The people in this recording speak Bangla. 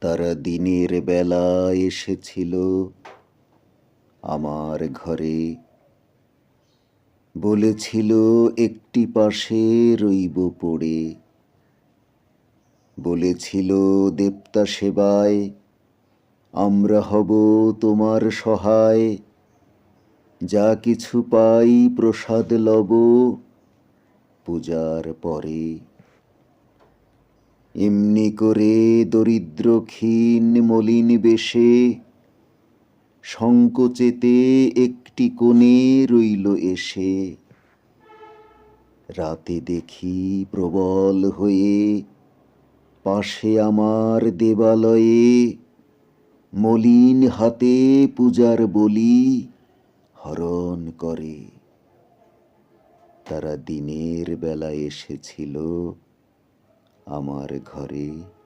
তারা দিনের বেলা এসেছিল আমার ঘরে। বলেছিল, একটি পাশে রইব পড়ে। বলেছিল, দেবতা সেবায়, আমরা হব তোমার সহায়। যা কিছু পাই প্রসাদ লব পূজার পরে। এমনি করে দরিদ্র ক্ষীণ মলিন বেশে সংকোচেতে একটি কোণে রইল এসে। রাতে দেখি প্রবল হয়ে পাশে আমার দেবালয়ে মলিন হাতে পূজার বলি হরণ করে। তারা দিনের বেলা এসেছিল আমার ঘরে।